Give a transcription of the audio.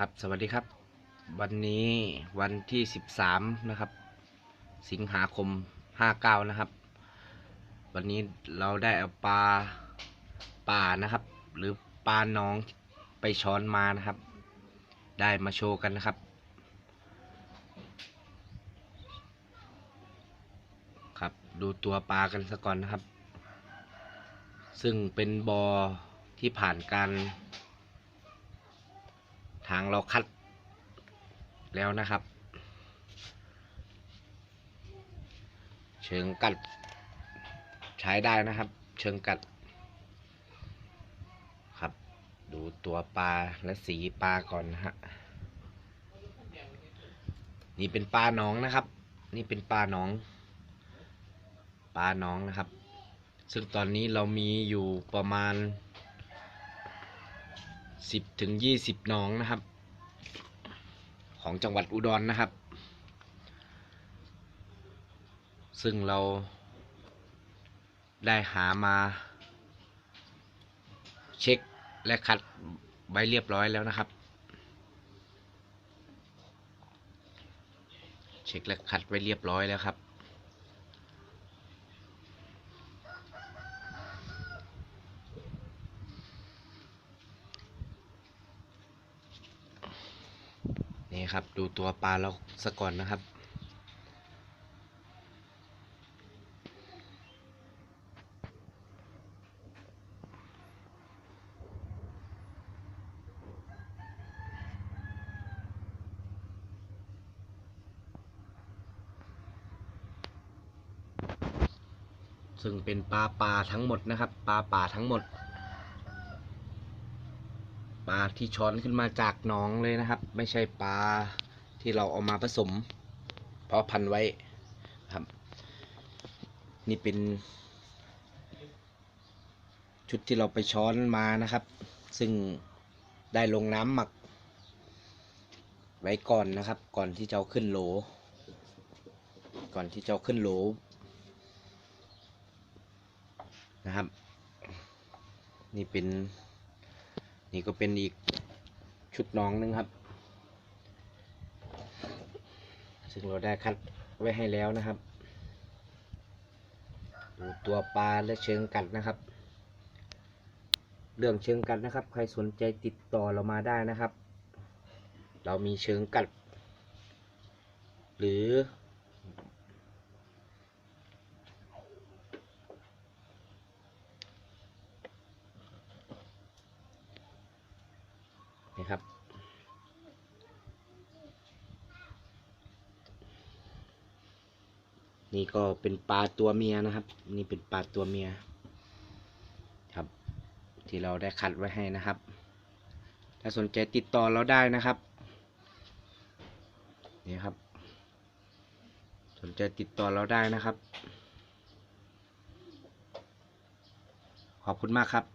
ครับสวัสดีครับ วันนี้วันที่ 13 นะครับ สิงหาคม 59 นะครับ วันนี้เราได้เอาปลาป่านะครับ หรือปลาน้องไปช้อนมานะครับ ได้มาโชว์กันนะครับ ครับดูตัวปลากันซะก่อนนะครับ ซึ่งเป็นบอที่ผ่านการางเราคัดแล้วนะครับ เชิงกัด ใช้ได้นะครับ เชิงกัด ครับ ดูตัวปลาและสีปลาก่อนนะฮะนี่เป็นปลาหนองนะครับ นี่เป็นปลาหนอง ปลาหนองนะครับ ซึ่งตอนนี้เรามีอยู่ประมาณ สิบถึงยี่สิบหนองนะครับ ของจังหวัดอุดรนนะครับ ซึ่งเราได้หามาเช็คและคัดไว้เรียบร้อยแล้วนะครับ เช็คและคัดไว้เรียบร้อยแล้วครับ นี่ครับ ดูตัวปลาเราสะก่อนนะครับ ซึ่งเป็นปลาป่าทั้งหมดนะครับ ปลาป่าทั้งหมด ปลาที่ช้อนขึ้นมาจากหนองเลยนะครับ ไม่ใช่ปลาที่เราเอามาผสม เพราะพันธุ์ไว้ครับ นี่เป็น ชุดที่เราไปช้อนมานะครับ ซึ่งได้ลงน้ำหมัก ไว้ก่อนนะครับ ก่อนที่จะเอาขึ้นโหล ก่อนที่จะเอาขึ้นโหลนะครับ นี่เป็น นี่ก็เป็นอีกชุดน้องหนึงครับ ซึ่งเราได้คัดไว้ให้แล้วนะครับดูตัวปลาและเชิงกัดนะครับ เรื่องเชิงกัดนะครับ ใครสนใจติดต่อเรามาได้นะครับ เรามีเชิงกัด หรือ นี่ครับ นี่ก็เป็นปลาตัวเมียนะครับ นี่เป็นปลาตัวเมีย ครับ ที่เราได้คัดไว้ให้นะครับ ถ้าสนใจติดต่อเราได้นะครับ นี่ครับ สนใจติดต่อเราได้นะครับ ขอบคุณมากครับ